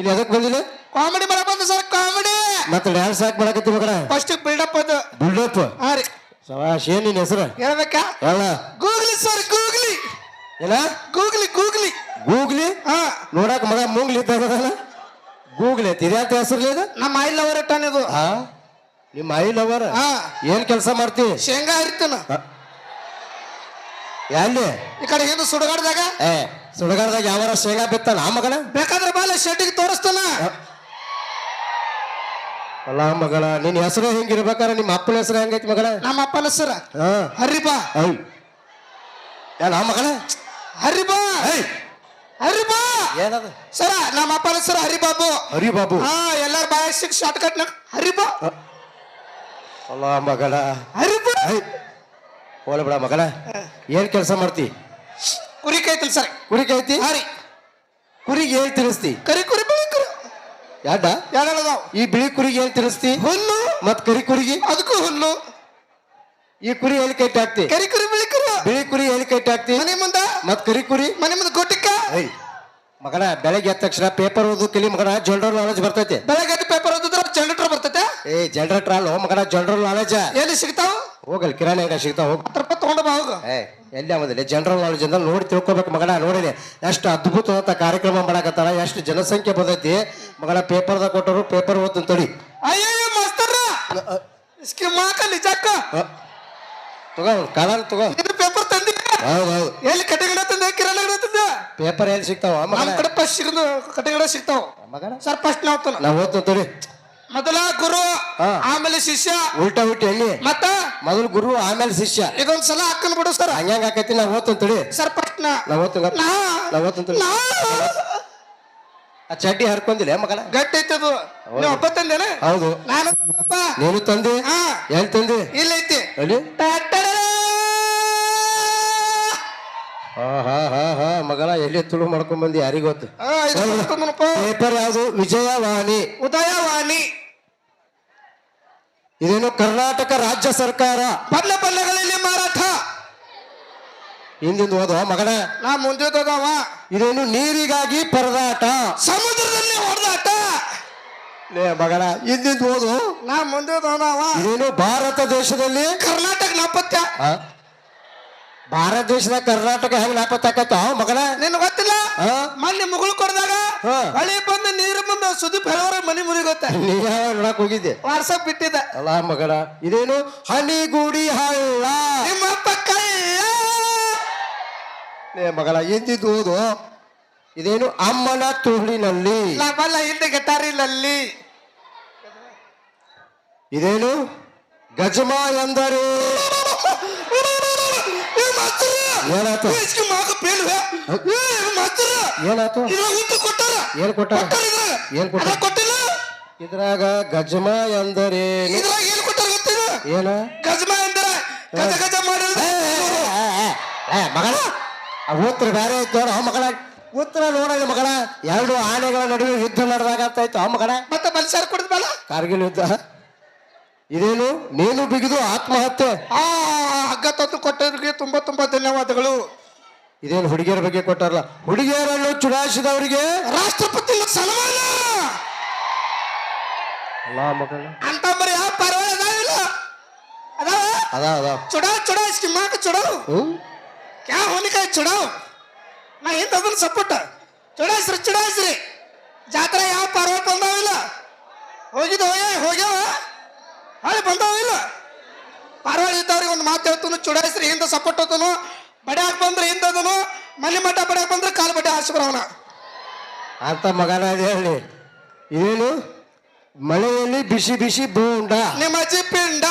ಇಲ್ಲಿ ಎದಕ್ ಬಂದಿಲ್ಲ ಕಾಮಿಡಿ ಬಂದ ಸರ್ ಕಾಮಿಡಿ ಮತ್ತೆ ಡ್ಯಾನ್ಸ್ ಹಾಕಿ ಮಾಡಕತ್ತಿ ಮಗನ? ಫಸ್ಟ್ ಬಿಲ್ಡಪ್ ಅದು. ಬಿಲ್ಡಪ್ ಹಾ ರೀ. ಸವಾಶ್ ಏನ್ ನಿನ್ ಹೆಸರು? ಹೇಳ್ಬೇಕಾ? ಹೇಳ. ಗೂಗ್ಲಿ ಸರ್ ಗೂಗ್ಲಿ ಏನ? ಗೂಗ್ಲಿ ಗೂಗ್ಲಿ ಗೂಗ್ಲಿ ಹಾ. ನೋಡಕ್ ಮಗ ಮುಂಗ್ಲಿ ಇದ್ದಾಗದಲ್ಲ ಗೂಗ್ಲಿ ಐತಿ. ಇದ್ಯಾತ ಹೆಸರು ಇದು? ನಮ್ಮ ಐ ಲವರ್ ಟನ್ ಇದು. ಹಾ. ನಿಮ್ಮ ಐ ಲವರ್ ಹಾ. ಏನ್ ಕೆಲಸ ಮಾಡ್ತಿ? ಶೇಂಗಾ ಹರಿತನ. ಎಲ್ಲಿ? ಈ ಕಡೆ ಹಿಂದೆ ಸುಡಗಾಡ್ದಾಗ? ಏ. ಸುಡಗಾರದಾಗ ಯಾವಾರ ಶೇಂಗಾ ಬಿತ್ತಲ್ಲ ಆ ಮಗನ? ಬೇಕಾದ್ರೆ ಬಾಲ ಶೆಡ್ಡಿಗೆ ತೋರಿಸ್ತಾನ ಅಲ್ಲ ಮಗಳ ನಿನ್ ಹೆಸರು ಹೆಂಗಿರ್ಬೇಕಾರ? ನಿಮ್ಮ ಅಪ್ಪನ ಹೆಸರು ಹೆಂಗೈತಿ ಮಗಳ? ನಮ್ಮ ಅಪ್ಪನ ಹೆಸರ ಹಾ ಹರಿಬಾ. ಐ ಏನ ಆ ಮಗಳ? ಹರಿಬಾ. ಐ ಹರಿಬಾ. ಏನದ? ಸರ ನಮ್ಮ ಅಪ್ಪನ ಹೆಸರು ಹರಿಬಾಬು. ಹರಿ ಬಾಬು ಹಾ ಎಲ್ಲಾರ ಬಾಯ ಸಿಕ್ ಶಾರ್ಟ್ ಕಟ್ ಹರಿಬಾ. ಅಲ್ಲ ಮಗಳ. ಹರಿಬಾ. ಐ ಹೋಲ ಬಿಡ ಮಗಳ. ಏನ್ ಕೆಲಸ ಮಾಡ್ತಿ? ಕುರಿ ಕೈತಲ್ ಸರ್ ಕುರಿ ಕೈತಿ ಹಾ ರೀ. ಕುರಿಗೆ ಏನ್ ತಿರುಸ್ತಿ. ಕರಿ ಕುರಿ ಬಿಳಿ ಕುರಿ. ಯಾಡ ಯಾವ್ದಾವ ಈ ಬಿಳಿ ಕುರಿಗೆ ಏನ್ ತಿರುಸ್ತಿ. ಹುಲ್ಲು. ಮತ್ ಕರಿ ಕುರಿಗೆ? ಅದಕ್ಕೂ ಹುಲ್ಲು. ಈ ಕುರಿ ಎಲ್ಲಿ ಕೈಟ್ ಹಾಕ್ತಿ ಕರಿ ಕುರಿ ಬಿಳಿ ಕುರಿ. ಬಿಳಿ ಕುರಿ ಎಲ್ಲಿ ಕೈಟ್ ಹಾಕ್ತಿ ಮನೆ ಮುಂದ. ಮತ್ ಕರಿ ಕುರಿ? ಮನೆ ಮುಂದೆ ಗೊಟ್ಟಿಕ್ಕ ಐ ಮಗನ ಬೆಳಗ್ಗೆ ಎದ್ದ ತಕ್ಷಣ ಪೇಪರ್ ಓದು ಕಲಿ ಮಗನ ಜನರಲ್ ನಾಲೆಜ್ ಬರ್ತೈತೆ. ಬೆಳಗ್ಗೆ ಎದ್ದು ಪೇಪರ್ ಓದಿದ್ರೆ ಜನರೇಟರ್ ಬರ್ತೈತೆ. ಏ ಜನರೇಟರ್ ಅಲ್ಲ ಮಗನ ಜನರಲ್ ನಾಲೆಜ್ ಎಲ್ಲಿ ಸಿಗ್ತಾವ? ಹೋಗಲ್ ಕಿರಾಣಿ ಅಂಗಡಿ ಸಿಗ್ತಾವ ಹೋಗ್. ತಗೊಂಡ ಬಾ ಹೋಗ. ಏ ಎಲ್ಲಿ ಒಂದಿಲ್ಲ ಜನರಲ್ ನಾಲೆಜ್ ಅಂದ್ರೆ ನೋಡಿ ತಿಳ್ಕೊಬೇಕು ಮಗಳ ನೋಡಿದೆ ಎಷ್ಟು ಅದ್ಭುತವಾದ ಕಾರ್ಯಕ್ರಮ ಮಾಡಕತ್ತಾರ ಎಷ್ಟು ಜನಸಂಖ್ಯೆ ಬಂದೈತಿ. ಮಗಳ ಪೇಪರ್ದಾಗ ಕೊಟ್ಟರು ಪೇಪರ್ ಓದ್ತೀನಿ ತಡಿ. ಅಯ್ಯಯ್ಯೋ ಮಾಸ್ತರ ಮಾಕ ನಿಜಕ್ಕ? ತಗೋ ಕಾಲ ತಗೋ. ಇದು ಪೇಪರ್ ತಂದಿ? ಹೌದು ಹೌದು ಎಲ್ಲಿ ಕಟ್ಟಿಗಿಡ ತಂದೆ? ಕಿರಾಣ ತಂದೆ? ಪೇಪರ್ ಎಲ್ಲಿ ಸಿಗ್ತಾವ ನಮ್ಮ ಕಡೆ ಫಸ್ಟ್ ಕಟ್ಟಿಗಿಡ ಸಿಗ್ತಾವ. ಮಗಳ ಸರ್ ಫಸ್ಟ್ ನಾವು ನಾ ಓದ್ತೀನಿ ತಡಿ. ಮೊದಲ ಗುರು ಹಾ. ಆಮೇಲೆ ಶಿಷ್ಯ. ಉಲ್ಟಾ ಉಲ್ಟಿ ಎಣ್ಣಿ ಮತ್ತ? ಮೊದಲು ಗುರು ಆಮೇಲೆ ಶಿಷ್ಯ. ಇದೊಂದ್ ಸಲ ಹಾಕಲ್ ಬಿಡು ಸರ್. ಹಂಗ್ಯಾಂಗ ಆಕೈತಿ ನಾ ಓದ್ತೀನಿ ತಡಿ. ಸರ್ ಫಸ್ಟ್ ನಾ ನಾ ಓದ್ತೀನಿ ಗಪ್ಪ. ನಾ ನಾ ಓದ್ತೀನಿ ತಡಿ. ನಾ ಆ ಚಡ್ಡಿ ಹರ್ಕೊಂಡಿಲ್ಲ ಮಗಳ? ಗಟ್ಟಿ ಐತಿ ಅದು. ನೀವು ಒಬ್ಬ ತಂದೇನ? ಹೌದು. ನಾನು ತಂದ್ರಪ್ಪ ನೀನು ತಂದೆ? ಹಾ. ಎಲ್ಲಿ ತಂದೆ? ಇಲ್ಲ ಐತಿ. ಅಲ್ಲಿ ಹಾ ಹಾ ಹಾ ಹಾ ಮಗನ ಎಲ್ಲಿ ತುಳು ಮಾಡ್ಕೊಂಡ್ ಬಂದಿ ಯಾರಿಗ್ ಗೊತ್ತು. ಪೇಪರ್ ಯಾವುದು? ವಿಜಯವಾಣಿ. ಉದಯವಾಣಿ. ಇದೇನು ಕರ್ನಾಟಕ ರಾಜ್ಯ ಸರ್ಕಾರ. ಪಲ್ಲೆ ಪಲ್ಲೆಗಳಲ್ಲಿ ಮಾರಾಟ. ಹಿಂದಿಂದ ಹೋದ ಮಗನ? ನಾ ಮುಂದಿದ್ದದವ ಇದೇನು ನೀರಿಗಾಗಿ ಪರದಾಟ? ಸಮುದ್ರದಲ್ಲಿ ಹೊಡೆದಾಟ. ಲೇ ಮಗನ ಹಿಂದಿಂದ ಓದು ನಾ ಮುಂದಿದ್ದವನವ ಇದೇನು ಭಾರತ ದೇಶದಲ್ಲಿ? ಕರ್ನಾಟಕ ನಾಪತ್ಯ? ಭಾರತ ದೇಶದ ಕರ್ನಾಟಕ ಹೆಂಗ್ ನಾಪತ್ತಾಕತ್ತ ಮಗನ? ನಿನ್ ಗೊತ್ತಿಲ್ಲ? ಮೊನ್ನೆ ಮುಗುಳು ಕೊಡ್ದಾಗ ಹಳಿ ಬಂದ ನೀರು ಬಂದ ಸುದೀಪ್ ಹೇಳೋರ ಮನಿ ಮುರಿ ಗೊತ್ತ ನೀ ನೋಡಕ್ ಹೋಗಿದ್ದೆ? ವಾಟ್ಸಪ್ ಬಿಟ್ಟಿದ್ದ. ಅಲ್ಲ ಮಗನ ಇದೇನು? ಹನಿಗೂಡಿ ಹಳ್ಳ. ನಿಮ್ಮ ಕಳ್ಳ. ಲೇ ಮಗಳ ಎಂದಿದ್ದು ಓದು? ಇದೇನು ಅಮ್ಮನ ತುಳಿನಲ್ಲಿ ಬಲ್ಲ ಹಿಂದೆ ಗಟಾರಿನಲ್ಲಿ ಇದೇನು? ಗಜಮ ಎಂದರೆ. ಏನಾಯ್ತು? ಏನಾಯ್ತು? ಏನ್ ಕೊಟ್ಟಾರ? ಏನ್ ಕೊಟ್ಟಾರ? ಕೊಟ್ಟಿಲ್ಲ? ಇದ್ರಾಗ ಗಜಮ ಎಂದರೇನು? ಇದ್ರಾಗ ಏನ್ ಕೊಟ್ಟಾರ ಗೊತ್ತಿಲ್ಲ ಏನ? ಗಜಮ ಎಂದರೆ? ಗಜ ಗಜ ಮಾಡಿದ್ರೆ ಏ, ಮಗಳ ಆ ಉತ್ತರ ಬೇರೆ ಐತಿ ನೋಡ ಮಗಳ. ಉತ್ತರ ನೋಡಲ್ಲ ಮಗಳ ಎರಡು ಆನೆಗಳ ನಡುವೆ ಯುದ್ಧ ನಡೆದಾಗ ಅಂತ ಆಯ್ತು ಆ ಮಗಳ. ಮತ್ತೆ ಬಲ್ಸಾರ ಕೊಡಿದ್ಬಲ್ಲ ಕಾರ್ಗಿಲ್ ಯುದ್ಧ. ಇದೇನು? ನೀನು ಬಿಗಿದು ಆತ್ಮಹತ್ಯೆ. ಆ ಹಗ್ಗ ತಂದು ಕೊಟ್ಟವ್ರಿಗೆ ತುಂಬಾ ತುಂಬಾ ಧನ್ಯವಾದಗಳು. ಇದೇನು ಹುಡುಗಿಯರ ಬಗ್ಗೆ ಕೊಟ್ಟಾರಲ್ಲ? ಹುಡುಗಿಯರನ್ನು ಚುಡಾಯಿಸಿದವರಿಗೆ ರಾಷ್ಟ್ರಪತಿ ಸನ್ಮಾನ ಅಲ್ಲ ಮಗಳ ಅಂತ ಬರೀ ಯಾವ ಪರವಾಗಿ ಅದಾವಿಲ್ಲ ಅದಾವ? ಅದ ಅದ. ಚುಡಾವ್ ಚುಡಾವ್ ಇಸ್ಕಿ ಮಾಕ ಚುಡಾವ್ ಹ್ಮ್ ಕ್ಯಾ ಹೋನಿಕಾಯಿ ಚುಡಾವ್ ನಾ ಹಿಂದ ಅದನ್ನ ಸಪೋರ್ಟ್ ಚುಡಾಯಿಸ್ರಿ ಚುಡಾಯಿಸ್ರಿ. ಜಾತ್ರೆ ಯಾವ ಪರ್ವತ ಬಂದಾವಿಲ್ಲ ಹೋಗಿದ್ದು ಹೋಗ್ಯ ಹೋಗ್ಯಾವ? ಹೊಳ್ಳಿ ಬಂದವಿಲ್ಲ ಪಾರವಾಳ ಇದ್ದವ್ರಿಗೆ ಒಂದು ಮಾತು ಹೇಳ್ತಾನು ಚುಡಾಯಿಸ್ರಿ ಹಿಂದೆ ಸಪೋರ್ಟ್ ಹೋತನು ಬಡ್ಯಾಕ್ ಬಂದ್ರೆ ಹಿಂದದನು ಮನೆ ಮಠ ಬಡ್ಯಾಕ್ ಬಂದ್ರೆ ಕಾಲು ಬಡ್ಡೆ ಹಾಸಿ ಬರೋಣ ಅಂತ ಮಗನ ಅದೇ ಹೇಳಿ. ಏನು ಮಳೆಯಲ್ಲಿ ಬಿಸಿ ಬಿಸಿ ಬೂಂಡ ನಿಮ್ಮ ಅಜ್ಜಿ ಪಿಂಡ.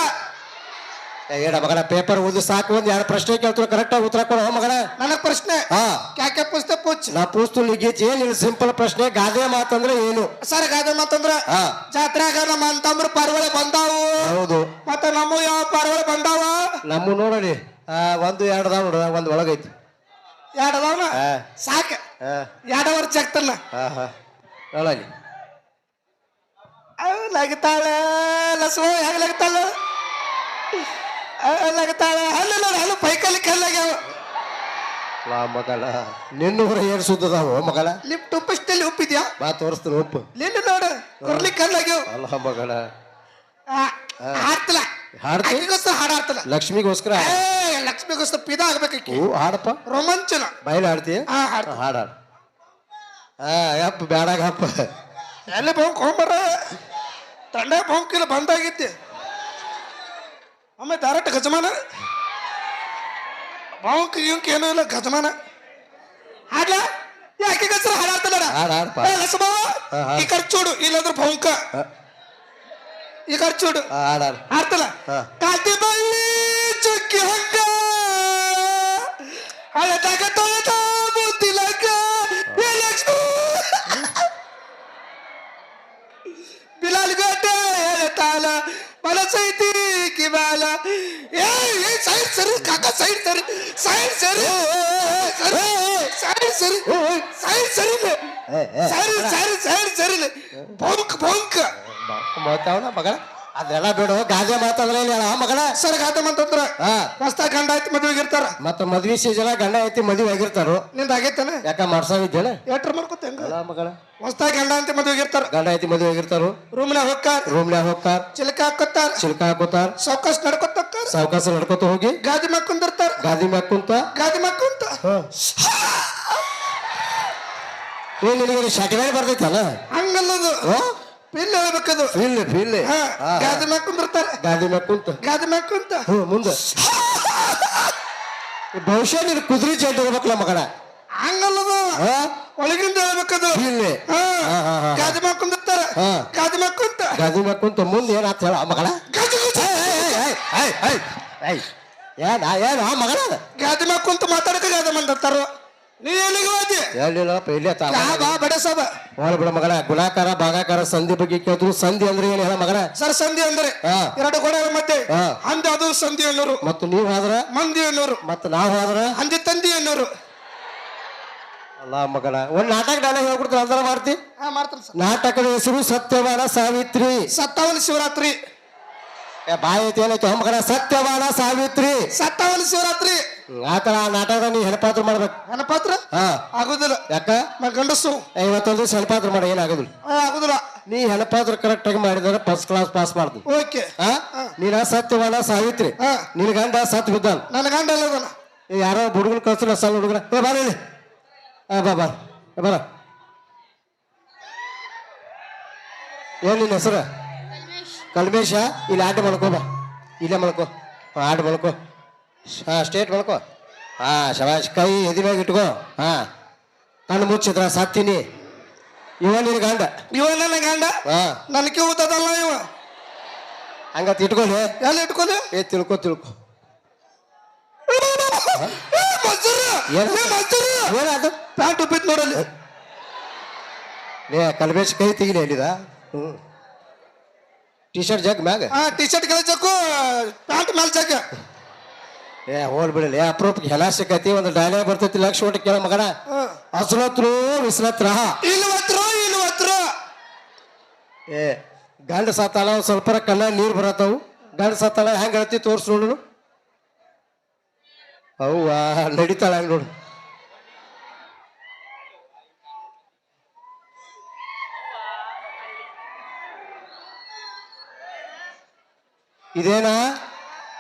ಏಡ ಮಗನ ಪೇಪರ್ ಓದಿ ಸಾಕು ಒಂದ್ ಎರಡು ಪ್ರಶ್ನೆ ಕೇಳ್ತಾರೆ ಕರೆಕ್ಟ್ ಆಗಿ ಉತ್ತರ ಕೊಡು ಮಗನ. ನನಗ್ ಪ್ರಶ್ನೆ? ಹಾ. ಕ್ಯಾಕೆ ಪುಸ್ತಕ ನಾ ಪೂಸ್ತು ಏನ್ ಏನಿಲ್ಲ ಸಿಂಪಲ್ ಪ್ರಶ್ನೆ ಗಾದೆ ಮಾತಂದ್ರೆ ಏನು? ಸರ್ ಗಾದೆ ಮಾತಂದ್ರ ಹಾ. ಜಾತ್ರೆಗ ನಮ್ಮ ಅಂತಂದ್ರ ಪರ್ವಳೆ ಬಂದಾವು. ಹೌದು. ಮತ್ತೆ ನಮ್ಮ ಯಾವ ಪರ್ವಳೆ ಬಂದಾವ? ನಮ್ಮ ನೋಡಲಿ ಒಂದು ಎರಡು ದಾವ್ ನೋಡ ಒಂದ್ ಒಳಗೈತಿ. ಎರಡು ಅದಾವನ? ಹಾ. ಸಾಕ. ಎರಡು ವರ್ಷ ಆಗ್ತಲ್ಲ ಹಾ ಹಾ. ನೋಡಲಿ ಅವ್ ಲಗತಾಳ ಲಸು ಹೆಂಗ ಲಗತಾಳ? ಅವ್ ಲಗತಾಳ ಹಲ್ಲು ನೋಡಿ ಹಲ್ಲು ಪೈಕಲ್ಲಿ ಕಲ್ಲಾಗ್ಯಾವ. ಲಾ ಮಗಳ ನಿನ್ನೂರ ಏನ್ ಸುದ್ದದಾವು ಮಗಳ? ಲಿಫ್ಟ್ ಉಪ್ಪಿಷ್ಟಲ್ಲಿ ಉಪ್ಪಿದ್ಯಾ? ಬಾ ತೋರಿಸ್ತೀನಿ ಉಪ್ಪು. ನಿನ್ನ ನೋಡು ಕೊರ್ಲಿ ಕಲ್ಲಾಗ್ಯವ. ಅಲ್ಲ ಮಗಳ. ಹಾಡ್ತಿಲ್ಲ. ಹಾಡ್ತಿ? ಆಕಿಗೋಸ್ಕರ ಹಾಡ್ ಹಾಡ್ತಿಲ್ಲ. ಲಕ್ಷ್ಮಿಗೋಸ್ಕರ ಲಕ್ಷ್ಮಿಗೋಸ್ಕರ ಪಿದ ಆಗ್ಬೇಕಿ ಹಾಡಪ್ಪ? ರೋಮಾಂಚನ. ಬಯಲು ಹಾಡ್ತಿ? ಹಾ ಹಾಡ್ತಿ. ಹಾಡ ಹಾ ಯಪ್ಪ ಬ್ಯಾಡಾಗಪ್ಪ ಎಲ್ಲಿ ಬಂಕ್ ಹೋಗ್ಬರ ತಂಡ ಬಂಕಿಲ್ಲ ಬಂದಾಗಿತ್ತೆ ಗಜಮಾನ? ಬಾವುಕ್ ಏನೂ ಇಲ್ಲ ಗಜಮಾನ. ಹಾಡ್ಲ? ಯಾಕೆ ಹೆಸರು ಹಾಡಾಡ್ತಾನ ಹಾಡ್ ಹಾಡಪ್ಪ ಲಸಬಾವ ಹಾ, ಹಾ. ಈ ಖರ್ಚುಡು ಇಲ್ಲಾಂದ್ರೆ ಭೌಂಕ. ಈ ಖರ್ಚುಡು ಹಾಡ್ ಹಾಡ್. ಆಡ್ತಲ್ಲ ಹಾ. ಕಾತಿ ಬಳ್ಳಿ ಚುಕ್ಕಿ ಹಂಗ ಹಳದಾಗ ತೊಳೆದ ಮುತ್ತಿಲಂಗ ಏ ಲಕ್ಷ್ಮಿ. ಬಿಲಾಲ್ ಗೋಟೆ ಹೇಳ್ತಾಳ ಮನಸೈತಿ ಕಿವಾಲ ಏ ಏ ಸೈಡ್ ಸರಿ ಕಾಕ ಸೈಡ್ ಸರಿ ಸೈಡ್ ಸರಿ ಸೈಡ್ ಸರಿ ಸೈಡ್ ಸರಿ. ಸರಿ ಸರಿ ಸೈಡ್ ಸರಿ ಬೊಂಕ್ ಬೊಂಕ್ ಮಾತಾವಣ ಮಗಳ. ಅದೆಲ್ಲ ಬಿಡು ಗಾದೆ ಮಾತಾದ್ರೆ ಮಗಳ ಸರ್ ಗಾದೆ ಮಾತಂದ್ರ ಮಸ್ತ ಗಂಡ ಐತಿ ಮದ್ವೆ ಇರ್ತಾರ. ಮತ್ತ ಮದ್ವಿ ಸೀಸನ್ ಗಂಡ ಐತಿ ಮದ್ವೆ ಆಗಿರ್ತಾರು. ನಿಂದ ಆಗೈತಾನೆ? ಯಾಕ ಮಾಡ್ಸಾವಿದ್ದೇನ ಎಟ್ರ ಮಾಡ್ಕೊತ ಹೆಂಗ? ಅಲ್ಲ ಮಗಳ. ಹೊಸ್ತ ಗಂಡ ಅಂತ ಮದುವೆಗೆ ಇರ್ತಾರ. ಗಂಡ ಐತಿ ಮದ್ವೆ ಆಗಿರ್ತಾರು ರೂಮ್ನ್ಯಾಗ ಹೋಗ್ತಾರ. ರೂಮ್ನ್ಯಾಗ ಹೋಗ್ತಾರ. ಚಿಲಕ ಹಾಕೋತಾರ ಚಿಲ್ಕ ಹಾಕೋತಾರ ಸಾವಕಾಶ ನಡ್ಕೊತ ಸಾವಕಾಶ ಸಾವಕಾಸ ನಡ್ಕೊತ ಹೋಗಿ ಗಾದಿ ಮ್ಯಾಗ ಕುಂದಿರ್ತಾರ. ಗಾದಿ ಮ್ಯಾಗ ಕುಂತ. ಗಾದಿ ಮ್ಯಾಗ ಕುಂತ. ಏ ನಿನಗೆ ಶಾಟಿ ಮೇಲೆ ಬರ್ತೈತಲ್ಲ ಹಂಗಲ್ಲದು ಪಿಲ್ ಹೇಳ್ಬೇಕದು. ಫೀಲ್ ಹಾ, ಗಾದಿ ಮ್ಯಾಗ ಕುಂದಿರ್ತಾರ. ಗಾದಿ ಮ್ಯಾಗ ಕುಂತ. ಗಾದಿ ಮ್ಯಾಗ ಕುಂತ. ಹ್ಞೂ ಮುಂದೆ. ಬಹುಶಃ ನೀನು ಕುದುರೆ ಚೇಟ್ ಹೋಗ್ಬೇಕಲ್ಲ ಮಗನ? ಹಂಗಲ್ಲದು. ಒಳಗಿಂದ ಹೇಳ್ಬೇಕದು. ಹಾ. ಗಾದಿ ಮ್ಯಾಗ ಕುಂದಿರ್ತಾರ. ಹಾ. ಗಾದಿ ಮ್ಯಾಗ ಕುಂತ. ಗಾದಿ ಮ್ಯಾಗ ಕುಂತ ಮುಂದೆ ಏನಾತ್ ಹೇಳ ಮಗಳ. ಏನ ಏನ ಮಗಳ ಗಾದಿ ಮ್ಯಾಗ ಕುಂತ ಮಾತಾಡಕ ಗಾದಿ ಮಂದಿರ್ತಾರ ತಾ ಯಾ ಬಾ ಬಡೆ ಸಾಬ ಹೋಳ ಬಿಡ ಮಗಳ. ಗುಣಾಕಾರ ಭಾಗಾಕಾರ ಸಂಧಿ ಬಗ್ಗೆ ಕೇಳಿದ್ರು. ಸಂಧಿ ಅಂದ್ರೆ ಏನು ಹೇಳ ಮಗಳ? ಸರ್ ಸಂಧಿ ಅಂದ್ರೆ ಹಾ. ಎರಡು ಗೋಡೆ ಮತ್ತೆ. ಹಾ. ಹಂದಿ ಅದು ಸಂಧಿ ಅನ್ನೋರು. ಮತ್ತು ನೀವು ಹೋದ್ರ ಮಂದಿ ಅನ್ನೋರು. ಮತ್ತು ನಾವು ಹೋದ್ರ ಅಂದಿ ತಂದಿ ಅನ್ನೋರು. ಅಲ್ಲ ಮಗಳ. ಒಂದ್ ನಾಟಕ ಡೈಲಾಗ್ ಹೇಳ್ಬಿಡ್ತಾರೆ ಅಂದ್ರ ಮಾಡ್ತಿ? ಹಾ ಮಾಡ್ತಾನೆ ಸರ್. ನಾಟಕದ ಹೆಸರು ಸತ್ಯವಾನ ಸಾವಿತ್ರಿ. ಸತ್ತವನ ಶಿವರಾತ್ರಿ. ಬಾಯಿ ಸತ್ಯವಾನ ಸಾವಿತ್ರಿ. ಸತ್ತಾವನ ಶಿವರಾತ್ರಿ. ಆತರ ನಾಟಕ ನಾಟಕದ ನೀ ಹೆಣಪಾತ್ರ ಮಾಡ್ಬೇಕು. ನೆನಪಾತ್ರ ಹಾ. ಆಗುದಿಲ್ಲ. ಯಾಕ? ನಾ ಗಂಡಸು. ಏ, ಇವತ್ತೊಂದು ದಿವಸ ಹೆಣಪಾತ್ರ ಮಾಡ ಏನಾಗೋದಿಲ್ಲ ಆ, ಆಗುದಿಲ್ಲ. ನೀ ಹೆಣಪಾತ್ರ ಕರೆಕ್ಟ್ ಆಗಿ ಮಾಡಿದ್ರೆ ಫಸ್ಟ್ ಕ್ಲಾಸ್ ಪಾಸ್ ಮಾಡ್ತೀನಿ ಓಕೆ. ಹಾ? ನೀನ ಸತ್ಯವಾದ ಸಾವಿತ್ರಿ. ಹಾ. ನಿನ್ ಗಂಡ ಸತ್ ಬಿದ್ದಾನ ನನ್ನ ಗಂಡ ಅಲ್ಲ ಏ, ಯಾರೋ ಹುಡುಗನ ಕಳ್ಸಲ್ಲ ಸಣ್ಣ ಹುಡುಗನ. ಏ ಬಾರ ಇಲ್ಲಿ ಹಾ ಬಾ ಬಾ. ಏ, ಬರ. ಏನ್ ನಿನ್ನ ಹೆಸರು? ಕಲ್ಮೇಶ ಇಲ್ಲಿ ಆಟ ಮಾಡ್ಕೋ ಬಾ. ಇಲ್ಲೇ ಮಾಡ್ಕೋ. ಹಾ, ಆಟ ಮಾಡ್ಕೋ. ಹಾಂ ಸ್ಟೇಟ್ ಮಾಡ್ಕೋ. ಹಾಂ ಶಬಾಷ್ ಕೈ ಎದಿ ಮ್ಯಾಗ ಇಟ್ಕೋ. ಹಾಂ ಕಣ್ಣು ಮುಚ್ಚಿದ್ರ ಸತ್ತೀನಿ ಇವ ನಿನ್ ಗಂಡ. ಇವ ನನ್ನ ಗಂಡ? ಹಾಂ. ನನ್ನ ಕ್ಯೂ ಊತದಲ್ಲ ಇವ. ಹಂಗತ್ ಇಟ್ಕೊಳ್ಳಿ. ಎಲ್ಲ ಇಟ್ಕೊಳ್ಳಿ? ಏ ತಿಳ್ಕೊ ತಿಳ್ಕೋ! ಏನಾದ ಪ್ಯಾಂಟ್ ಉಪ್ಪಿತ್ತು ನೋಡಲ್ಲಿ. ಏ ಕಲ್ಮೇಶ್ ಕೈ ತೆಗಿಲಿ ಹೇಳಿದ ಹ್ಞೂ ಟಿ ಶರ್ಟ್ ಜಗ್ ಮ್ಯಾಗ? ಆ ಟಿ ಶರ್ಟ್ ಕೆಳಚಕ್ಕು ಪ್ಯಾಂಟ್ ಮ್ಯಾಲ ಜಗ್ ಏ ಹೋಲ್ ಬಿಡಲಿ ಏ ಎಲ್ಲ ಸಿಕ್ಕೈತಿ ಒಂದು ಡೈಲಾಗ್ ಬರ್ತೈತಿ ಲಕ್ಷ ಓಟ ಕೇಳ ಮಗನ. ಹಸ್ರತ್ರು ವಿಸ್ರತ್ರ. ಇಲ್ವತ್ರು ಇಲ್ಲಿ ಒತ್ರು ಏ ಗಂಡ ಸತ್ತಾಳ ಒಂದ್ ಸ್ವಲ್ಪ ಕಣ್ಣ ನೀರು ಬರತ್ತವು. ಗಂಡ ಸತ್ತಾಳ ಹೆಂಗ್ ಹೇಳ್ತಿ ತೋರ್ಸ್ ನೋಡು. ಅವ್ವ ನಡಿತಾಳ ಹಂಗ್ ನೋಡು. ಇದೇನಾ?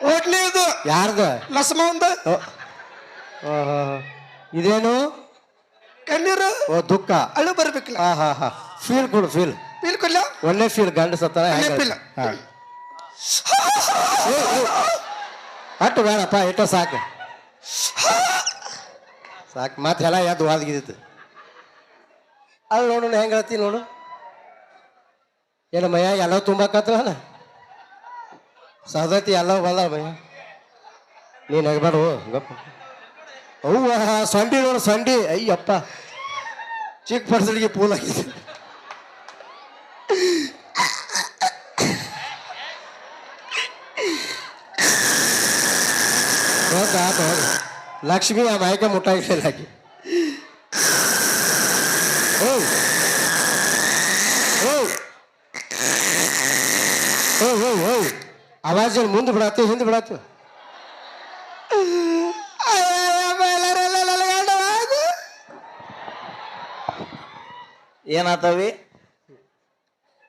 ಹೋಟ್ಲಿ ಇದು. ಯಾರ್ದು? ಲಸ್ಮ ಒಂದ. ಇದೇನು? ಕಣ್ಣೀರು. ಓ ದುಃಖ. ಅಳು ಬರ್ಬೇಕಿಲ್ಲ. ಹಾ ಹಾ ಹಾ. Feel good feel. ಫೀಲ್ ಕೊಲ್ಲ ಒಳ್ಳೆ ಫೀಲ್ ಗಂಡ ಒಳ್ಳೆ feel. ಅಟ್ಟು ಬೇಡಪ್ಪ ಇಟ್ಟ ಸಾಕು. ಸಾಕು. ಮತ್ತೆ ಎಲ್ಲ ಎದ್ದು ವಾದ್ಗಿದ್ದಿತ್ತು ಅಲ್ಲಿ ನೋಡು ಹೆಂಗೆ ಹೇಳ್ತೀನಿ ನೋಡು. ಏನು ಮೈಯಾಗ ಎಲ್ಲ ತುಂಬಾಕತ್ತಲ್ಲ ಸೌದತಿ ಎಲ್ಲ ಬಂದ ಮೈಯ ನೀನು ನಗಬೇಡು ಗಪ್ಪ ಅವ್ವ ಸಂಡಿ ನೋಡು ಸಂಡಿ ಅಯ್ಯಪ್ಪ ಚಿಕ್ಕ ಪರ್ಸಲಿಗೆ ಪೂಲ್ ಆಗಿದೆ ಹೋದ ಆತ ಹೋದ ಲಕ್ಷ್ಮಿ ಆ ಮಾಯಕ ಮುಟ್ಟಾಗಿಲ್ಲ ಆಕಿ ರಾಜನ ಮುಂದೆ ಬಿಡಾತಿ ಹಿಂದೆ ಬಿಡಾತಿ. ಏನಾತವಿ?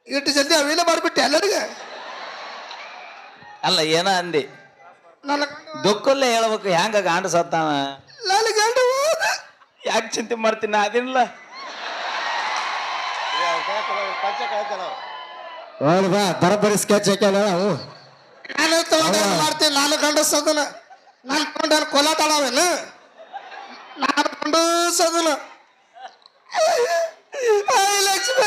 ಇಟ್ಟು ಜಲ್ದಿ ಅವೇನ ಮಾಡ್ಬಿಟ್ಟೆ ಎಲ್ಲರಿಗ. ಅಲ್ಲ ಏನ ಅಂದಿ? ದುಕ್ಕಲ್ಲೇ ಹೇಳ್ಬೇಕು ಹೆಂಗ ಗಾಂಡ ಸತ್ತಾನ? ಯಾಕೆ ಚಿಂತೆ ಮಾಡ್ತೀನಿ ಅದಿಲ್ಲ ಬಾ ಬರಬ್ಬರಿ ಸ್ಕೆಚ್ ಹಾಕ್ಯಾನ ಏನ್ ಮಾಡ್ತೀನಿ? ನಾನು ಗಂಡಸದನ ನಾನು ಕೊಂಡು ಏನು ಕೊಲಾಟಾಡವೇನು ನಾನು ಗಂಡಸದನ ಲಕ್ಷ್ಮಿ.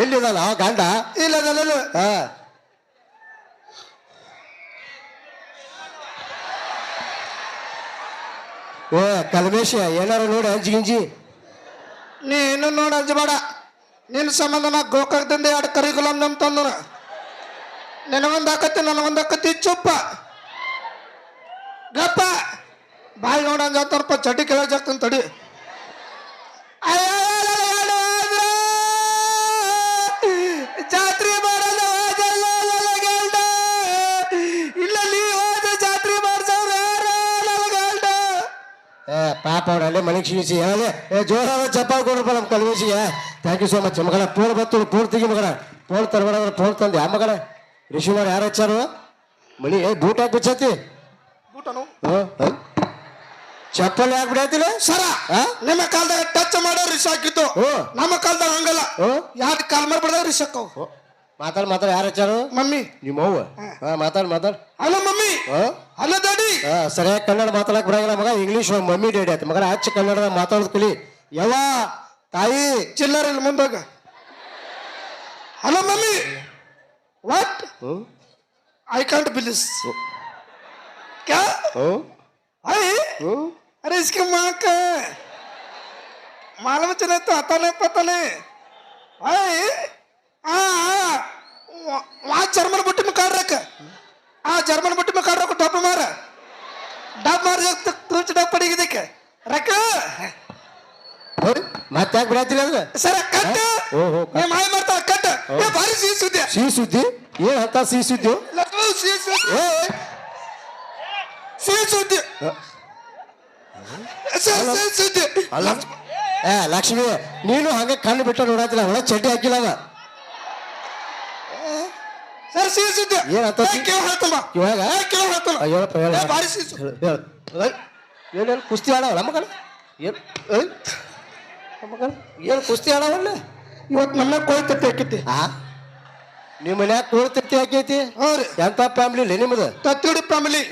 ಎಲ್ಲಿದಲ್ಲ ಅವ ಗಂಡ? ಇಲ್ಲದಲ್ಲ ಇಲ್ಲ ಹಾ. ಓ ಕಲ್ಮೇಶ ಏನಾರ ನೋಡಿ ಅಂಜಿ ಗಿಂಜಿ. ನೀನು ನೋಡಿ ಅಂಜಬೇಡ ನಿನ್ನ ಸಂಬಂಧ ನಾ ಗೋಕರ್ದಿಂದ ಎರಡು ಕರಿ ನಮ್ಮ ತಂದನ ತಂದು ನಿನಗೊಂದು ಹಾಕತ್ತಿ ನನಗೊಂದು ಚುಪ್ಪ. ಗಪ್ಪ. ಬಾಯಿ ನೋಡ ಅಂಜಾತಾರಪ್ಪ ಚಟಿ ಕೆಳಗೆ ಜಾಕ್ತಾನೆ ತಡಿ. ಜಾತ್ರೆ ಮಾಡಲ್ಲ ಏ, ಪಾಪ ಅವ್ರ ಅಲ್ಲೇ ಮನೆಗೆ ಕ್ಷೀಣಿಸಿ ಹೇಳಿ ಏ, ಜೋರಾದ ಚಪ್ಪಾಳ ಕೊಡ್ರಪ್ಪ ನಮ್ಮ ಕಲ್ಮೇಶಿಗೆ. ಥ್ಯಾಂಕ್ ಯು ಸೋ ಮಚ್ ಮಗಳ. ಪೋಲ್ ಬತ್ತು ಪೋಲ್ ಮಗಳ. ಪೋಲ್ ತರಬೇಡ ಪೋಲ್ ತಂದೆ, ಆ ಮಗಳ. ರಿಷಿಮಾರ್ ಯಾರು ಹಚ್ಚಾರು? ಮಳಿ ಏ ಗುಚ್ಚತಿ ಬೂಟನು. ಚಪ್ಪಲ್ ಯಾಕೆ ಬಿಡತ್ತಿಲ್ಲ ಸರ? ನಿಮ್ಮ ಕಾಲದಾಗ ಟಚ್ ಮಾಡೋ ರಿಷ ಹಾಕಿತ್ತು. ನಮ್ಮ ಕಾಲದಾಗ ಹಂಗಲ್ಲ. ಯಾರು ಕಾಲ್ ರಿಸ್ ಹಾಕವು ಮಾತಾಡ್ ಮಾತಾಡ್ ಯಾರು ಹಚ್ಚಾರು? ಮಮ್ಮಿ. ನಿಮ್ಮ ಅವ್ವ? ಹಾ. ಮಾತಾಡ್ ಮಾತಾಡ್. ಅಲ್ಲ ಮಮ್ಮಿ. ಅಲ್ಲ ದಾಡಿ ಹಾ ಸರಿಯಾಗಿ ಕನ್ನಡ ಮಾತಾಡಕ್ ಬರಂಗಿಲ್ಲ ಮಗ. ಇಂಗ್ಲೀಷ್ ಮಮ್ಮಿ ಡ್ಯಾಡಿ ಆಯ್ತು. ಮಗನ ಅಚ್ಚ ಕನ್ನಡದಾಗ ಮಾತಾಡೋದು ಕಲಿ. ಯವ ತಾಯಿ. ಚಿಲ್ಲರ್ ಇಲ್ಲ ಮುಂದಾಗ. Hello mummy. what hmm I can't believe ಕ್ಯಾ ಹ್ಮ್ ಐ ಹ್ಮ್ अरे इसकी माँ का है मालूम चले तो आता नहीं पता नहीं भाई हाँ हाँ वहाँ- वहाँ जर्मन बुट्टी में काट रखा हाँ जर्मन बुट्टी में काट रखो डब मारा डब मार जो तो तुझ डब पड़ेगी देखे रख ನೋಡಿ ಮತ್ತೆ ಯಾಕೆ ಬಿಡತ್ತಿಲ್ಲ ಅಂದ್ರೆ सर कट ओ, ओ, ಏ, ಭಾರಿ ಸಿಹಿ ಸುದ್ದಿ. ಸಿಹಿ ಸುದ್ದಿ? ಏನ್ ಅಂತ ಸಿಹಿ ಸುದ್ದಿ? ಲಕ್ಷ್ಮಣ ಸಿಹಿ ಸುದ್ದಿ. ಸುದ್ದಿ. ಸುದ್ದಿ. ಅಲ್ಲ. ಏ ಲಕ್ಷ್ಮಿ ನೀನು ಹಾಗೆ ಕಣ್ಣು ಬಿಟ್ಟು ನೋಡತ್ತಿಲ್ಲ ಒಳ ಚಡ್ಡಿ ಹಾಕಿಲ್ಲ ಸರ್ ಸಿಹಿ ಸುದ್ದಿ. ಏನಂತ ಏ, ಸಿಹಿ- ಹೇಳ್ತಲ್ಲ ಇವಾಗ? ಏ, ಕೇಳ್ ಹೇಳ್ತಲ್ಲ. ಹೇಳಪ್ಪ ಹೇಳ ಭಾರಿ ಸಿಹಿ ಏನೇನು ಕುಸ್ತಿ ಆಡವಲ್ಲ ಮಗಳ ಏನು ಏಯ್? ಏನು ಕುಸ್ತಿ ಆಡವಲ್ಲ? ಇವತ್ತು ನನ್ನ ಕೋಳಿ ತತ್ತಿ ಹಾಕೈತಿ ಆ? ನಿಮ್ಮ ಮನ್ಯಾಗ ಕೋಳಿ ತತ್ತಿ ಹಾಕೈತಿ? ಹ್ಞೂ ರೀ. ಎಂತ ಫ್ಯಾಮಿಲಿ ಇಲ್ಲ ನಿಮ್ಮದು ತತ್ತಿಡಿ ಫ್ಯಾಮಿಲಿ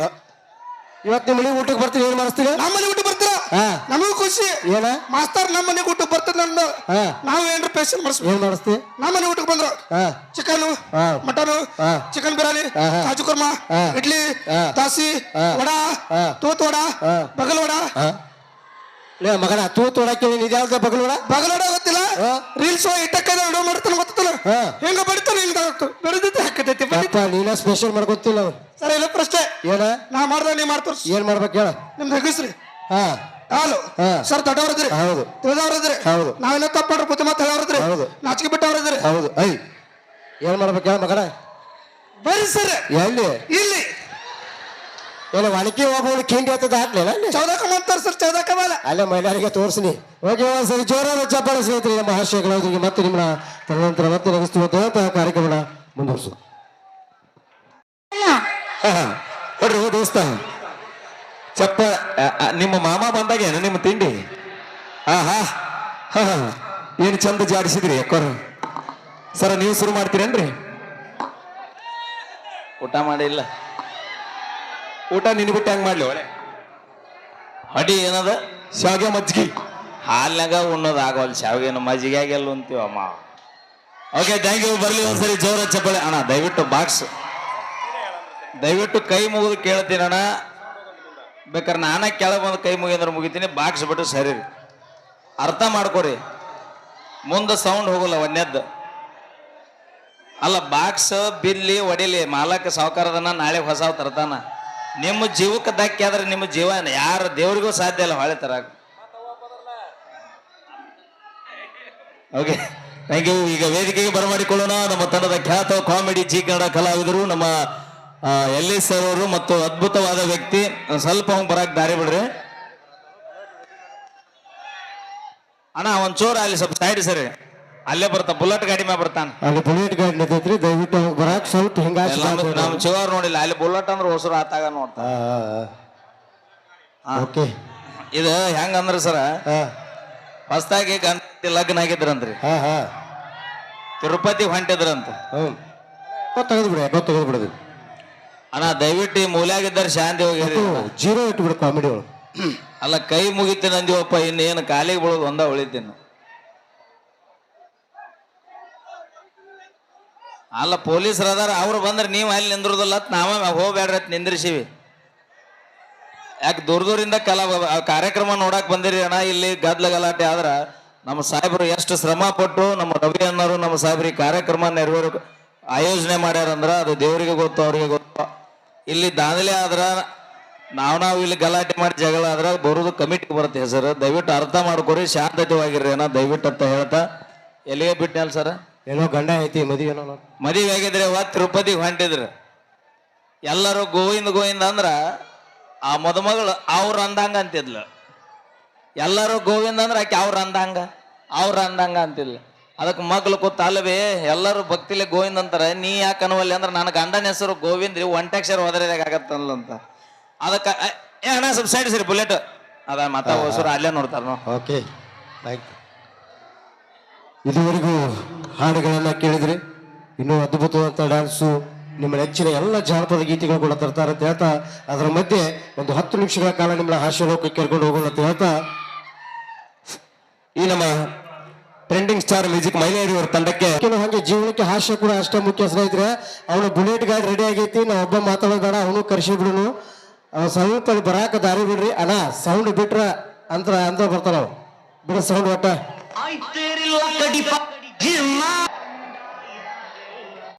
ಇವತ್ತು ನಿಮ್ಮ ಮನೆಗೆ ಊಟಕ್ಕೆ ಬರ್ತೀನಿ ಏನು ಮಾಡಿಸ್ತೀರಿ? ನಮ್ಮ ಮನೆ ಊಟ ಬರ್ತೀರ? ಹಾ. ನಮಗೂ ಖುಷಿ. ಏನ? ಮಾಸ್ತರ್ ನಮ್ಮ ಮನೆಗೆ ಊಟ ಬರ್ತದೆ ನನ್ನ ಹಾ. ನಾವು ಏನ್ರ ಪೇಷನ್ ಮಾಡಿಸ್ಬೇಕು? ಏನು ಮಾಡಿಸ್ತಿ? ನಮ್ಮ ಮನೆ ಊಟಕ್ಕೆ ಬಂದ್ರು. ಹಾ. ಚಿಕನ್ ಹಾ. ಮಟನ್ ಹಾ. ಚಿಕನ್ ಬಿರಿಯಾನಿ ಹಾ, ಹಾ. ಕಾಜು ಕುರ್ಮಾ ಹಾ. ಇಡ್ಲಿ ಹಾ. ದಾಸಿ ಹಾ. ವಡಾ ಹಾ. ತೂತ್ ವಡಾ ಹಾ. ಬಗಲ್ ವಡಾ ಹಾ. ಲೇ ಮಗನ ತೂ ತೋಡಕ್ಕೆ ನೀನು ಇದ್ಯಾವ್ದ ಬಗಲೋಡ ಬಗಲೋಡ ಗೊತ್ತಿಲ್ಲ. ರೀಲ್ಸ್ ಇಟ್ಟಕ್ಕೆ ವಿಡಿಯೋ ಮಾಡ್ತಾನೆ ಗೊತ್ತಿಲ್ಲ. ಹೆಂಗ ಬಡಿತಾನೆ ಹಿಂಗ ಬೆಳೆದೈತೆ ಹಾಕತೈತಿ ಅಪ್ಪ ನೀನ ಸ್ಪೆಷಲ್ ಮಾಡ್ಕೊತಿಲ್ಲ ಗೊತ್ತಿಲ್ಲ ಸರ್ ಇಲ್ಲ ಪ್ರಶ್ನೆ. ಏನ? ನಾ ಮಾಡ್ದ ನೀ ಮಾಡ್ತೋರ್ಸ್ ಏನ್ ಮಾಡ್ಬೇಕು ಹೇಳ. ನಿಮ್ ಹೆಗಸ್ರಿ. ಹಾ. ಹಾಲು. ಸರ್ ದೊಡ್ಡವ್ರದ್ರಿ. ಹೌದು. ತಿಳಿದವ್ರದ್ರಿ. ಹೌದು. ನಾವೆಲ್ಲ ತಪ್ಪ ಮಾಡ್ರಿ ಬುದ್ಧಿ ಮಾತು ಹೇಳವ್ರದ್ರಿ ಹೌದು. ನಾಚಿಕೆ ಬಿಟ್ಟವ್ರದ್ರಿ. ಹೌದು. ಐ. ಏನ್ ಮಾಡ್ಬೇಕು ಹೇಳ ಮಗನ. ಬರ್ರಿ ಸರ್. ಎಲ್ಲಿ? ಇಲ್ಲಿ. ಏನು ಒಣಕಿ ಹೋಗೋದು ಕಿಂಡಿ ಹತ್ತದ ಹಾಕ್ಲಿಲ್ಲ ಅಲ್ಲಿ? ಚೌದಕ ಮಾಡ್ತಾರ ಸರ್ ಚೌದಕ ಮೇಲೆ ಅಲ್ಲೇ ಮಹಿಳೆಯರಿಗೆ ತೋರಿಸ್ನಿ. ಓಕೆ ಸರಿ ಜೋರಾದ ಚಪ್ಪಾಳೆ ಸ್ನೇಹಿತರೆ ನಮ್ಮ ಹಾಸ್ಯಗಳವರಿಗೆ ಮತ್ತೆ ನಿಮ್ಮ ತದನಂತರ ಮತ್ತೆ ಅಂತ ಕಾರ್ಯಕ್ರಮನ ಮುಂದುವರಿಸು. ನೋಡ್ರಿ ಓ ದೋಸ್ತ ಚಪ್ಪ ನಿಮ್ಮ ಮಾಮ ಬಂದಾಗ ಏನು ನಿಮ್ಮ ತಿಂಡಿ? ಆಹಾ ಹಾ. ಏನು ಚಂದ ಜಾಡಿಸಿದ್ರಿ ಅಕ್ಕೋರು? ಸರ ನೀವು ಶುರು ಮಾಡ್ತೀರೇನ್ರಿ? ಊಟ ಮಾಡಿಲ್ಲ. ಊಟ ನಿನ್ ಬಿಟ್ಟು ಹೆಂಗ್ ಮಾಡ್ಲಿ ಒಳ್ಳೆ ಅಡಿ ಏನದ? ಶಾವಿಗೆ ಮಜ್ಜಿಗೆ. ಹಾಲ್ನಾಗ ಉಣ್ಣೋದು ಆಗೋಲ್ ಶಾವಿಗೆನ ಮಜ್ಜಿಗೆಗೆಲ್ಲ ಉಂತೀವಿ ಅಮ್ಮ. ಓಕೆ ಥ್ಯಾಂಕ್ ಯು ಬರ್ಲಿ ಒಂದ್ಸರಿ ಜೋರ ಚಪ್ಪಳೆ. ಅಣ್ಣ ದಯವಿಟ್ಟು ಬಾಕ್ಸ್ ದಯವಿಟ್ಟು ಕೈ ಮುಗಿದು ಕೇಳ್ತೀನಿ ಅಣ್ಣ. ಬೇಕಾದ್ರೆ ನಾನ ಕೆಳಗೆ ಬಂದು ಕೈ ಮುಗಿಯಂದ್ರೆ ಮುಗಿತೀನಿ ಬಾಕ್ಸ್ ಬಿಟ್ಟು ಸರಿ ರೀ. ಅರ್ಥ ಮಾಡ್ಕೊರಿ. ಮುಂದೆ ಸೌಂಡ್ ಹೋಗಲ್ಲ ಒಂದೇದ್ದು ಅಲ್ಲ ಬಾಕ್ಸ್ ಬಿಲ್ಲಿ ಒಡಿಲಿ ಮಾಲಕ ಸಾವುಕಾರದನ್ನ ನಾಳೆ ಹೊಸ ತರ್ತಾನ ನಿಮ್ಮ ಜೀವಕ್ಕೆ ಧಕ್ಕೆ ಆದ್ರೆ ನಿಮ್ಮ ಜೀವ ಯಾರು ದೇವ್ರಿಗೂ ಸಾಧ್ಯ ಇಲ್ಲ ಹೊಳೆ ತರ. ಓಕೆ ಥ್ಯಾಂಕ್ ಯು ಈಗ ವೇದಿಕೆಗೆ ಬರಮಾಡಿಕೊಳ್ಳೋಣ. ನಮ್ಮ ತಂಡದ ಖ್ಯಾತ ಕಾಮಿಡಿ ಜಿ ಕನ್ನಡ ಕಲಾವಿದರು, ನಮ್ಮ ಎಲ್ ಎಸ್ ಸರ್ ಅವರು ಮತ್ತು ಅದ್ಭುತವಾದ ವ್ಯಕ್ತಿ. ಸ್ವಲ್ಪ ಅವ್ನು ಬರಕ್ ದಾರಿ ಬಿಡ್ರಿ. ಅಣ್ಣ ಒಂಚೂರು ಅಲ್ಲಿ ಸ್ವಲ್ಪ ಸೈಡ್ ಸರಿ. ಅಲ್ಲೇ ಬರ್ತಾ ಬುಲೆಟ್ ಗಾಡಿ ಮೇಲೆ ಬರ್ತಾನ. ಅಲ್ಲಿ ಬುಲೆಟ್ ಗಾಡಿ ನಿಂತೈತ್ರಿ ದಯವಿಟ್ಟು ಬರಾಕ್ ಸ್ವಲ್ಪ ಹಿಂಗಾಸಿ ನಮ್ ಚಿವಾರ್ ನೋಡಿಲ್ಲ ಅಲ್ಲಿ ಬುಲೆಟ್ ಅಂದ್ರೆ ಹೊಸರು ಆತಾಗ ನೋಡ್ತಾ. ಓಕೆ. ಇದು ಹೆಂಗಂದ್ರ ಸರ? ಹೊಸದಾಗಿ ಗಂಡ ಲಗ್ನ ಆಗಿದ್ರಂತ್ರಿ. ತಿರುಪತಿ ಹೊಂಟಿದ್ರಂತ. ಗೊತ್ತಾಗದು ಬಿಡ ತೆಗೆದು ಬಿಡೋದು ಅಣ್ಣ ದಯವಿಟ್ಟು ಈ ಮೂಲ್ಯಾಗಿದ್ದಾರೆ ಶಾಂತಿ ಹೋಗಿದ್ರಿ ಜೀರೋ ಇಟ್ಬಿಡು ಕಾಮಿಡಿ ಒಳಗೆ. ಅಲ್ಲ ಕೈ ಮುಗಿತೀನಿ ಅಂದಿವಪ್ಪ ಇನ್ನೇನು ಕಾಲಿಗೆ ಬೀಳೋದು ಒಂದ ಉಳಿತೀನಿ ಅಲ್ಲ ಪೊಲೀಸರು ಅದಾರ, ಅವ್ರು ಬಂದ್ರೆ ನೀವು ಅಲ್ಲಿ ನಿಂದ್ರದಲ್ಲ ಅಂತ ನಾವೇ ಹೋಗ್ಬೇಡ್ರಿ ಅಂತ ನಿಂದ್ರಿಸಿವಿ. ಯಾಕೆ ದೂರ ದೂರಿಂದ ಕಲಾ ಕಾರ್ಯಕ್ರಮ ನೋಡಕ್ ಬಂದಿರಿ ಅಣ್ಣ, ಇಲ್ಲಿ ಗದ್ಲ ಗಲಾಟೆ ಆದ್ರ ನಮ್ಮ ಸಾಹೇಬರು ಎಷ್ಟು ಶ್ರಮ ಪಟ್ಟು ನಮ್ಮ ರವಿ ಅನ್ನೋರು ನಮ್ಮ ಸಾಹೇಬ್ರಿ ಕಾರ್ಯಕ್ರಮ ನೆರವೇರು ಆಯೋಜನೆ ಮಾಡ್ಯಾರಂದ್ರ ಅದು ದೇವರಿಗೆ ಗೊತ್ತು, ಅವ್ರಿಗೆ ಗೊತ್ತು. ಇಲ್ಲಿ ದಾಂಧಲೆ ಆದ್ರ ನಾವು ನಾವು ಇಲ್ಲಿ ಗಲಾಟೆ ಮಾಡಿ ಜಗಳ ಆದ್ರ ಬರೋದು ಕಮಿಟಿಗೆ ಬರುತ್ತೆ ಸರ್. ದಯವಿಟ್ಟು ಅರ್ಥ ಮಾಡ್ಕೊರಿ, ಶಾಂತತೆವಾಗಿರ್ರಿ ಅಣ್ಣ, ದಯವಿಟ್ಟು ಅಂತ ಹೇಳ್ತಾ ಎಲ್ಲಿಗೆ ಬಿಟ್ಟನಲ್ಲ ಸರ್? ಏನೋ ಗಂಡ ಐತಿ ಮದುವೆ ಏನೋ. ಮದುವೆ ಆಗಿದ್ರೆ ವಾ ತಿರುಪತಿ ಹೊಂಟಿದ್ರು. ಎಲ್ಲರೂ ಗೋವಿಂದ ಗೋವಿಂದ ಅಂದ್ರ ಆ ಮದುಮಗಳು ಅವ್ರ ಅಂದಂಗ ಅಂತಿದ್ಲು. ಎಲ್ಲರೂ ಗೋವಿಂದ ಅಂದ್ರ ಆಕೆ ಅವ್ರ ಅಂದಂಗ ಅವ್ರ ಅಂದಂಗ ಅಂತಿದ್ಲು. ಅದಕ್ಕೆ ಮಗ್ಳು ಕೂತ ಅಲ್ವೇ ಎಲ್ಲರೂ ಭಕ್ತಿಲೆ ಗೋವಿಂದ ಅಂತಾರೆ ನೀ ಯಾಕೆ ಅನ್ವಲ್ಲಿ? ಅಂದ್ರೆ ನನ್ನ ಗಂಡನ ಹೆಸರು ಗೋವಿಂದ್ರಿ ಒಂಟಕ್ಷರ ಹೋದ್ರದಾಗ ಆಗತ್ತಲ್ಲ ಅಂತ. ಅದಕ್ಕೆ ಏ ಅಣ್ಣ ಸ್ವಲ್ಪ ಸೈಡ್ ಸರಿ ಬುಲೆಟ್. ಅದ ಮತ್ತ ಹೊಸರು ಅಲ್ಲೇ ನೋಡ್ತಾರ ಓಕೆ ಥ್ಯಾಂಕ್ ಯು ಇದುವರೆಗೂ ಹಾಡುಗಳನ್ನು ಕೇಳಿದ್ರಿ. ಇನ್ನೂ ಅದ್ಭುತವಾದಂಥ ಡ್ಯಾನ್ಸು ನಿಮ್ಮ ನೆಚ್ಚಿನ ಎಲ್ಲ ಜಾನಪದ ಗೀತೆಗಳು ಕೂಡ ತರ್ತಾರೆ ಅಂತ ಹೇಳ್ತಾ, ಅದರ ಮಧ್ಯೆ ಒಂದು ಹತ್ತು ನಿಮಿಷಗಳ ಕಾಲ ನಿಮ್ಮ ಹಾಸ್ಯ ಲೋಕಕ್ಕೆ ಕರ್ಕೊಂಡು ಹೋಗೋಣ ಅಂತ ಹೇಳ್ತಾ, ಈ ನಮ್ಮ ಟ್ರೆಂಡಿಂಗ್ ಸ್ಟಾರ್ ಮ್ಯೂಸಿಕ್ ಮಹಿಳೆಯರಿವರ ತಂಡಕ್ಕೆ. ಹಂಗೆ ಜೀವನಕ್ಕೆ ಹಾಸ್ಯ ಕೂಡ ಅಷ್ಟೇ ಮುಖ್ಯ ಸ್ನೇಹಿತರೆ. ಅವನು ಬುಲೆಟ್ ಗಾಡಿ ರೆಡಿ ಆಗೈತಿ, ನಾವು ಒಬ್ಬ ಮಾತಾಡೋದಾಡ ಅವನು ಕರ್ಸಿ ಬಿಡುನು. ಅವ ಸ್ವಲ್ಪ ಬರಾಕ ದಾರಿ ಬಿಡ್ರಿ. ಅಣ್ಣ ಸೌಂಡ್ ಬಿಟ್ರ ಅಂತ ಅಂತ ಬರ್ತಾನ ಅವ ಬಿಡ ಸೌಂಡ್ ಒಟ್ಟ. கடிப்பா